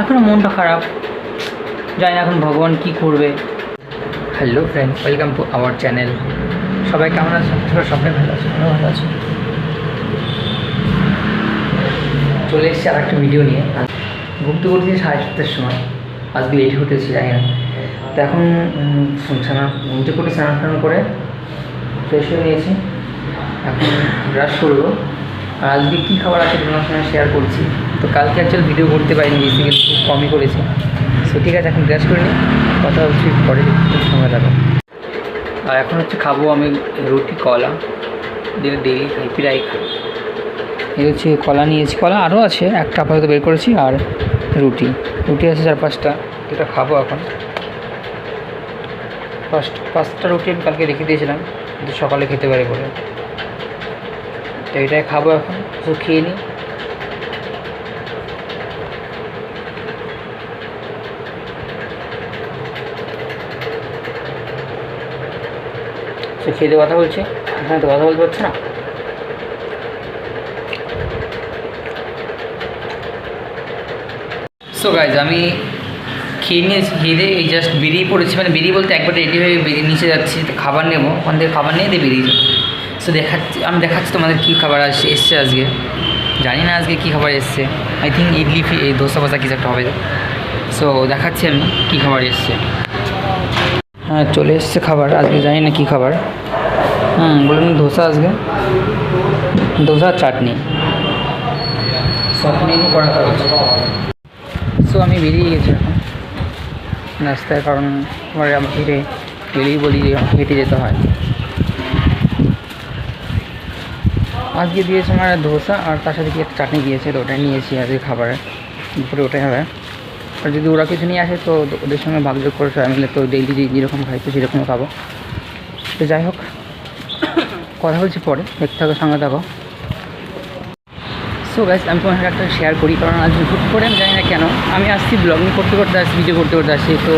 এখনও মনটা খারাপ। জানি না এখন ভগবান কী করবে। Hello friend welcome to our channel সবাই কেমন আছো? সবাই সবাই ভালো আছো, আমিও ভালো আছি। চলে এসেছি আর একটা ভিডিও নিয়ে। ঘুরতে ঘুরতে সাড়ে সাতটার সময়। আজকে লেট হতেছি, জানি না। তো এখন স্নান ঘুমতে করে স্নান টান করে ফ্রেশ হয়ে নিয়েছি। এখন ব্রাশ করব। আর আজকে কী খাবার আছে তোমার সঙ্গে শেয়ার করছি। তো কালকে অ্যাকচুয়ালি ভিডিও করতে পারিনি বেসিক্যালি খুব কমই করেছি। সো ঠিক আছে, এখন ব্রাশ করে নিই কথা হচ্ছে পরে সময় লাগবে। আর এখন হচ্ছে খাব আমি রুটি, কলা যেটা ডেলি খাই প্রায় খাই এই হচ্ছে কলা নিয়েছি, কলা আরও আছে, একটা আপাতত বের করেছি, আর রুটি। রুটি আছে চার পাঁচটা যেটা খাব এখন। ফার্স্ট, পাঁচটা রুটি আমি কালকে রেখে দিয়েছিলাম, কিন্তু সকালে খেতে পারি বলে। তো এটাই খাব এখন তো খেয়ে নিই সে খেয়ে কথা বলছে। এখানে তো কথা বলতে পারছে না। সো গাইজ আমি খেয়ে নিয়েছি খেয়ে এই জাস্ট বেরিয়ে পড়েছি। মানে বেরিয়ে বলতে একবার রেডি হয়ে বেরিয়ে নিচে যাচ্ছি খাবার নেব। ওখান থেকে খাবার নিয়ে দিয়ে বেরিয়ে সো দেখাচ্ছি, আমি দেখাচ্ছি তোমাদের কী খাবার আসছে এসছে আজকে। জানি না আজকে কী খাবার এসছে। আই থিঙ্ক ইডলি এই দোসা ফোসা কিছু একটা হবে। সো দেখাচ্ছি আমি কী খাবার এসছে। হ্যাঁ চলে এসছে খাবার। আজকে জানি না কী খাবার। হুম বলুন ধোসা আজকে। ধোসা চাটনি। সব নিয়ে করা সো আমি বেরিয়ে গেছি এখন। রাস্তায় কারণ আমার আমার হেঁটে বেরিয়ে বলি যে হেঁটে যেতে হয়। আজকে দিয়েছে আমার ধোসা আর তার সাথে কি একটা চাটনি দিয়েছে তো ওটাই নিয়েছি আজকে খাবারে। দুপুরে ওটাই হবে। আর যদি ওরা কিছু নিয়ে আসে, তো ওদের সঙ্গে ভাগযোগ করে সবাই মিলে, তো ডেইলি যেরকম খাই, তো খাব। তো যাই হোক, কথা বলছি পরে, দেখতে থাকো, সঙ্গে থাকো। সো গাইজ আমি তোমার একটা শেয়ার করি, কারণ আজ হুট করে, আমি জানি না কেন, আমি আসছি ব্লগিং করতে করতে আসছি ভিডিও করতে করতে আসছি, তো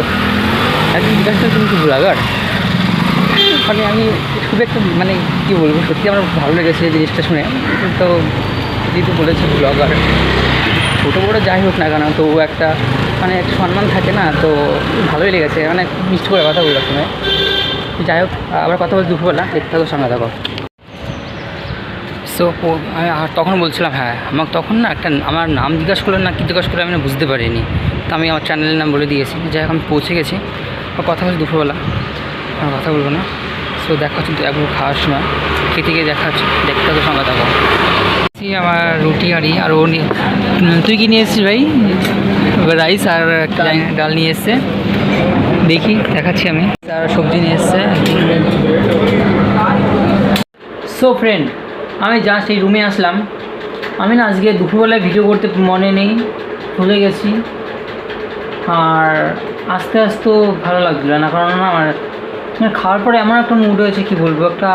একদিন জিজ্ঞাসা করে তুমি কি ব্লগার মানে আমি খুব একটা মানে কী বলব, সত্যি আমার ভালো লেগেছে জিনিসটা শুনে। তো যেহেতু বলেছে ব্লগার ছোটো বড়ো যাই হোক না কেন, তো ও একটা মানে সম্মান থাকে না, তো ভালোই লেগেছে। মানে মিষ্টি করে কথা বলল শুনে। যাই হোক, আবার কথা বলছি দুপুরবেলা, দেখতে থাকো, সঙ্গে থাকো। সো আমি তখন বলছিলাম হ্যাঁ আমাকে তখন না একটা আমার নাম জিজ্ঞাসা করলেন না কী জিজ্ঞাসা করলে আমি বুঝতে পারিনি। তো আমি আমার চ্যানেলের নাম বলে দিয়েছি। যাই হোক, আমি পৌঁছে গেছি। কথা বলছি দুপুরবেলা। কথা বলব না। সো দেখা হচ্ছে একবার খাওয়ার সময়। খেতে গিয়ে দেখা হচ্ছে। দেখতে তো সঙ্গে থাকো। আমার রুটি হাঁড়ি আর ও তুই কি নিয়ে ভাই? রাইস আর ডাল নিয়ে এসছে। দেখি, দেখাচ্ছি আমি। আর সবজি নিয়ে এসছে। সো ফ্রেন্ড আমি জাস্ট এই রুমে আসলাম। আমি না আজকে দুপুরবেলায় ভিডিও করতে মনে নেই, ভুলে গেছি। আর আস্তে আস্তে ভালো লাগছিল না, কারণ আমার মানে খাওয়ার পরে এমন একটা মুড হয়েছে, কি বলব? একটা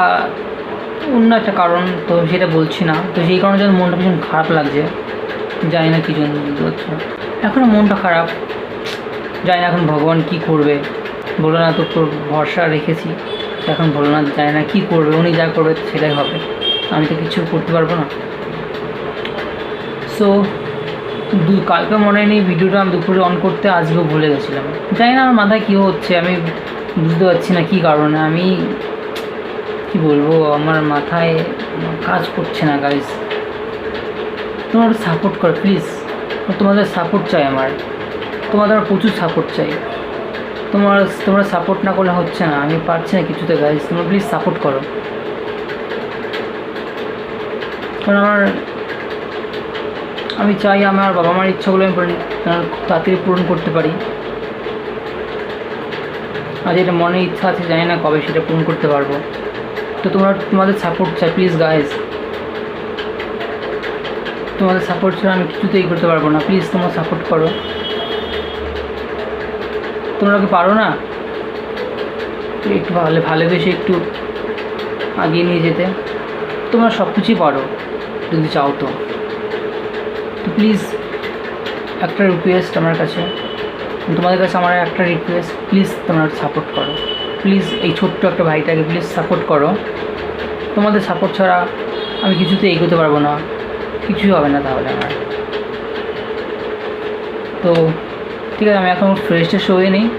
অন্য একটা কারণ তো সেটা বলছি না। তো সেই কারণে যেন মনটা ভীষণ খারাপ লাগছে। জানি না কী জন্য বুঝতে পারছি এখনও মনটা খারাপ। জানি না এখন ভগবান কী করবে। তো তোর ভরসা রেখেছি। এখন বলো না জানি না কী করবে, উনি যা করবে সেটাই হবে। আমি তো কিছু করতে পারব না। সো দু, কালকে মনে নেই ভিডিওটা আমি দুপুরে অন করতে আজকেও ভুলে গেছিলাম। জানি না আমার মাথায় কী হচ্ছে, আমি বুঝতে পারছি না কী কারণে। আমি কি বলব, আমার মাথায় কাজ করছে না গাইজ তোমার সাপোর্ট করো প্লিজ তোমাদের সাপোর্ট চাই আমার। তোমাদের প্রচুর সাপোর্ট চাই। তোমার, তোমরা সাপোর্ট না করলে হচ্ছে না, আমি পারছি না কিছুতে গাইজ তোমরা প্লিজ সাপোর্ট করো। কারণ আমার, আমি চাই আমার বাবা মার ইচ্ছাগুলো আমি তাড়াতাড়ি পূরণ করতে পারি। আর যেটা মনে ইচ্ছা আছে, জানি না কবে সেটা পূরণ করতে পারব। তো তোমরা তোমাদের সাপোর্ট চাই প্লিজ গাইজ তোমাদের সাপোর্ট ছাড়া আমি কিছুতেই করতে পারব না প্লিজ তোমরা সাপোর্ট করো। তোমরা কি পারো না? একটু ভালো, ভালোবেসে একটু আগিয়ে নিয়ে যেতে। তোমরা সব কিছুই পারো, যদি চাও তো। তো প্লিজ একটা রিকোয়েস্ট আমার কাছে। তোমাদের কাছে আমার একটা রিকোয়েস্ট প্লিজ তোমরা সাপোর্ট করো। প্লিজ এই ছোট্ট একটা ভাইটাকে প্লিজ সাপোর্ট করো। তোমাদের সাপোর্ট ছাড়া আমি কিছুতে এগোতে পারব না। কিছুই হবে না তাহলে আমার। তো, ঠিক আছে, আমি এখন ফ্রেশ ট্রেশ হয়ে নিই।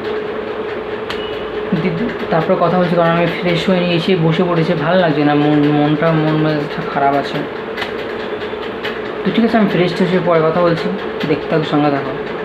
তারপর কথা বলছি, কারণ আমি ফ্রেশ হয়ে নিয়ে এসে বসে পড়েছি। ভালো লাগছে না, মন, মনটা, মন মেজাজটা খারাপ আছে। তো ঠিক আছে, আমি ফ্রেশ ট্রেশ পরে কথা বলছি। দেখতে সঙ্গে থাকো।